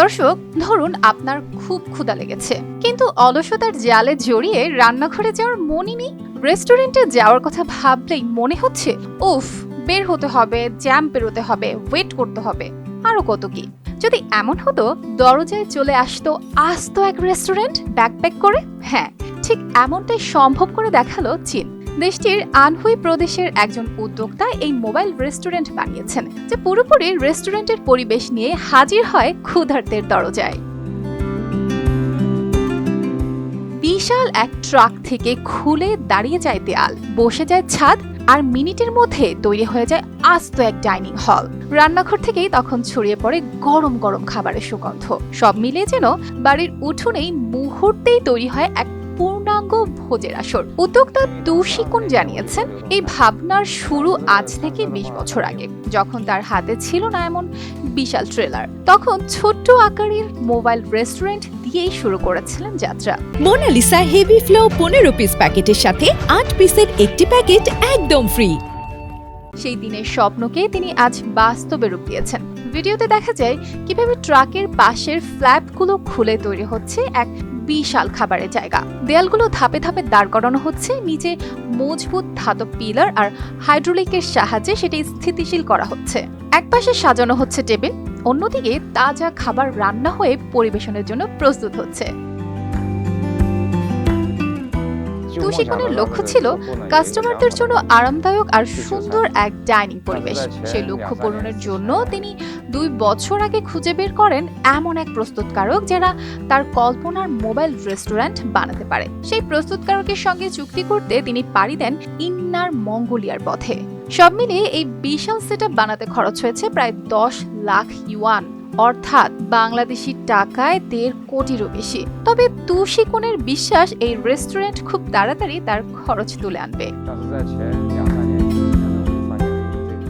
দর্শক, ধরুন আপনার খুব ক্ষুধা লেগেছে, কিন্তু অলসতার জালে জড়িয়ে রান্নাঘরে যাওয়ার মনই নেই। রেস্টুরেন্টে যাওয়ার কথা ভাবলেই মনে হচ্ছে, উফ, বের হতে হবে, জ্যাম পেরোতে হবে, ওয়েট করতে হবে। আরও কত কি? যদি এমন হতো, দরজায় চলে আসতো আস্ত এক রেস্টুরেন্ট, ব্যাকপ্যাক করে? হ্যাঁ ঠিক এমনটাই সম্ভব করে দেখাল চীন। দেশটির আনহুই প্রদেশের একজন উদ্যোক্তা এই মোবাইল রেস্টুরেন্ট বানিয়েছেন, যে পুরোপুরি রেস্টুরেন্টের পরিবেশ নিয়ে হাজির হয় ক্ষুধার্তের দরজায়। বিশাল এক ট্রাক থেকে খুলে দাঁড়িয়ে যায় দেয়াল, বসে যায় ছাদ, আর মিনিটের মধ্যে তৈরি হয়ে যায় আস্ত এক ডাইনিং হল। রান্নাঘর থেকেই তখন ছড়িয়ে পড়ে গরম গরম খাবারের সুগন্ধ। সব মিলিয়ে যেন বাড়ির উঠোনেই মুহূর্তেই তৈরি হয় এক পূর্ণাঙ্গ ভোজের আসর। উদ্যোক্তা তুষিকুন জানিয়েছেন এই ভাবনার শুরু আজ থেকে বিশ বছর আগে যখন তার হাতে ছিল না এমন বিশাল ট্রেলার। তখন ছোট্ট আকারের মোবাইল রেস্টুরেন্ট দিয়েই শুরু করেছিলেন যাত্রা। মোনালিসা হেভি ফ্লো পনেরো পিস প্যাকেটের সাথে আট পিসের একটি প্যাকেট একদম ফ্রি। সেই দিনের স্বপ্নকে তিনি আজ বাস্তবে রূপ দিয়েছেন। ভিডিওতে দেখা যায় কীভাবে ট্রাকের পাশের ফ্ল্যাপগুলো খুলে তৈরি হচ্ছে এক বিশাল খাবারের জায়গা। দেয়ালগুলো ধাপে ধাপে দাঁড় করানো হচ্ছে, নিচে মজবুত ধাতব পিলার আর হাইড্রোলিকের সাহায্যে সেটি স্থিতিশীল করা হচ্ছে। একপাশে সাজানো হচ্ছে টেবিল, অন্যদিকে তাজা খাবার রান্না হয়ে পরিবেশনের জন্য প্রস্তুত হচ্ছে। তুষিকনের লক্ষ্য ছিল কাস্টমারদের জন্য আরামদায়ক আর সুন্দর এক ডাইনিং পরিবেশ। সেই লক্ষ্য পূরণের জন্য তিনি দুই বছর আগে খুঁজে বের করেন এমন এক প্রস্তুতকারক যারা তার কল্পনার মোবাইল রেস্টুরেন্ট বানাতে পারে। সেই প্রস্তুতকারকের সঙ্গে চুক্তি করতে তিনি পাড়ি দেন ইন্নার মঙ্গোলিয়ার পথে। সব মিলিয়ে এই বিশাল সেট বানাতে খরচ হয়েছে প্রায় দশ লাখ ইউয়ান। অর্থাৎ বাংলাদেশি টাকায় দেড় কোটিরও বেশি। তবে তুষিকোণের বিশ্বাস এই রেস্টুরেন্ট খুব তাড়াতাড়ি তার খরচ তুলে আনবে।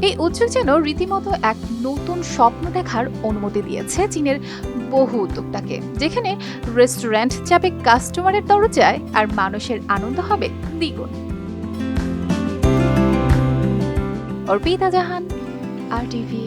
এই উদ্যোগ যেন রীতিমতো এক নতুন স্বপ্ন দেখার অনুমতি দিয়েছে চীনের বহু উদ্যোক্তাকে। যেখানে রেস্টুরেন্ট যাবে কাস্টমারের দরজায় আর মানুষের আনন্দ হবে দ্বিগুণ। অর্পিতা জাহান, আর টিভি